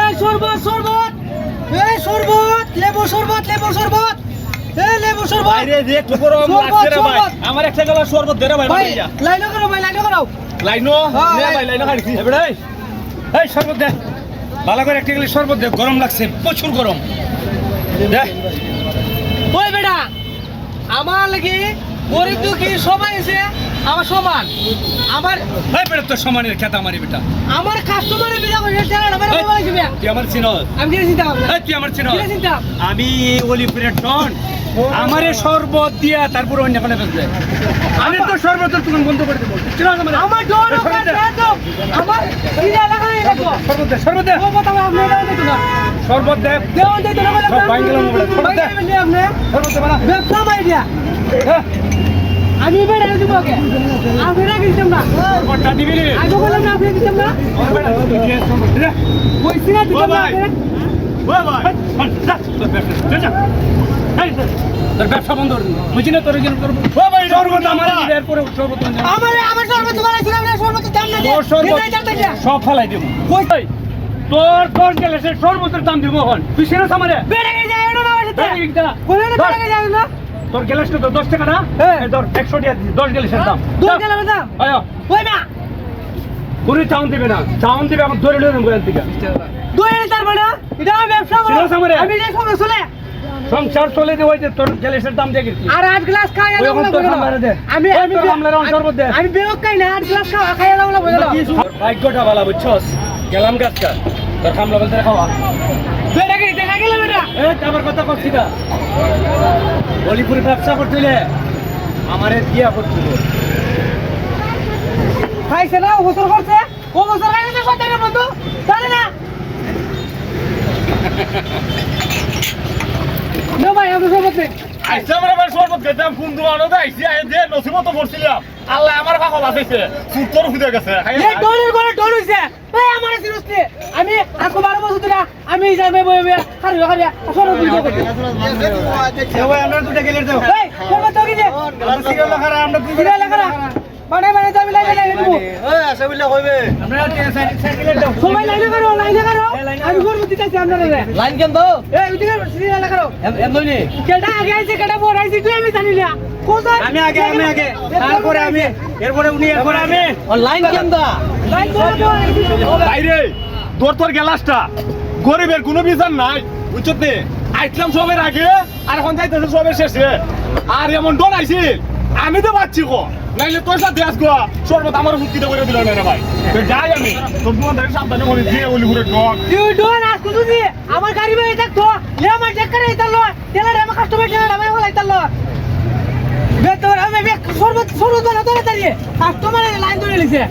এই শরবত শরবত। এই শরবত লেবু শরবত লেবু শরবত। এই লেবু শরবত। বাইরে যে একটু গরম লাগছে রে ভাই। আমার একটা গেলা শরবত দে রে ভাই ভাই লাইনো করো ভাই লাইনো করো। লাইনো নে ভাই লাইনো। খাইছি এবারে এই, এই শরবত দে। ভালো করে একটা গেলে শরবত দে গরম লাগছে প্রচুর গরম। দে। ওই বেটা আমার লাগি গরিব দুঃখী সবাই আছে আমার সমান। আমার এই বেটা তোর সমানের খেতা মারি বেটা। আমার কাস্টমারের বিনা তুই আমার চিনস। আমি কি চিন্তা করব এই তুই আমার চিনস। আমি অলিপুরের টন। আমারে শরবত দিয়া তারপর অন্য কোনো বেচবে। আমি তো শরবতের দোকান বন্ধ করে দেবো। আমার? ডোর শরবত। আমার শরবত শরবত শরবত। শরবত শরবত ব্যবসা হ্যাঁ, আমি বেড়ে দিব ওকে আপনি দিতাম না। দিবি আগে বললাম না আপনি দিতাম না। ও বেটা, তুই যে। শরবত দে। ওই সিরা দিতাম ও না হন, যা, তোর ব্যবসা, বন্ধ করে দিবো। বুঝি না তোর করব। দাম দাম সব ফেলাই দিব? তোর তোর গেলে সে শরবতের দাম দিব এখন। তুই সেনা সামারে। তোর গ্যালাসটা তো। দশ। টাকা না? হ্যাঁ। এই ধর একশো টাকা দশ গ্যালাসের দাম। দূর গেল না আয়। ওই না পুরি চাউন দিবে না। চাউন দিবে আমার ধরে নিয়ে নেব থেকে। দুই তার মানে এটা আমার ব্যবসা সামনে। আমি যে সময় চলে সংসার চলে দে ওই যে তোর গ্যালাসের দাম দিয়ে গেছি। আর আট গ্লাস খাই এখন তোর সামনে দে। আমি আমি তোর সামনে রাউন্ড শরবত দে। আমি বেরোক খাই না আট গ্লাস খাওয়া খাই না বুঝলো। তোর ভাগ্যটা ভালো বুঝছস গেলাম গাছটা তোর খামলা বলতে খাওয়া। দেখা গেল বেটা। আমার কথা করছি না বলিপুরে ব্যবসা করছিলে আমারে দিয়া করছিল খাইছে না ও বছর করছে। ও বছর খাইছে তো সত্তরের বন্ধু জানে না। না ভাই আমি সব বলছি আইসা আমার দোকানো তো আইসি আই যে নসিবত করছিলাম আল্লাহ আমার কাকা বাঁচাইছে সুতর ফুটে গেছে। এই হইছে। এই আমার সিরিয়াসলি আমি আজকে বারো বছর ধরে আমি যাবে বই বই হারি হারি সরব বুঝতে করছি। ভাই আমরা দুটা গেলে দাও এই কোন তো কি যে সিরিয়াল লাগারা আমরা দুই সিরিয়াল লাগা মানে মানে আমি লাইনে লাইনে দেবো আমরা সাইকেলে দাও সবাই লাইনে করো লাইনে করো। আমি করব দিতেছি আপনারা লাইন কেন তো এই সিরিয়াল করো। এম কেডা আগে আইছে কেডা পর আইছে তুই আমি জানি না। কোথায়? আমি আগে আমি আগে। তারপরে আমি এরপরে উনি এরপরে আমি। লাইন কেন দা লাইন করে দাও বাইরে তোর তোর গেলাসটা গরিবের কোনো বিচার নাই বুঝতে আইছিলাম সবের আগে আর এখন যাইতেছে সবের শেষে। আর এমন ডর আইছিল আমি তো পাচ্ছি গো নাইলে তোর সাথে আসব সর্বত আমার মুক্তিতে করে দিল না রে ভাই। তো যাই আমি। তোর তোমাদের সাবধানে বলি দিয়ে বলি ঘুরে ডর তুই ডোন আজ কুতু দি আমার গাড়ি বেয়ে থাকতো। লে আমার চেক করে দিতালো তেলা আমার কাস্টমার তেলা আমার হলাই তালো বেতর আমি সর্বত সর্বত ধরে দাঁড়িয়ে কাস্টমার লাইন ধরে লিছে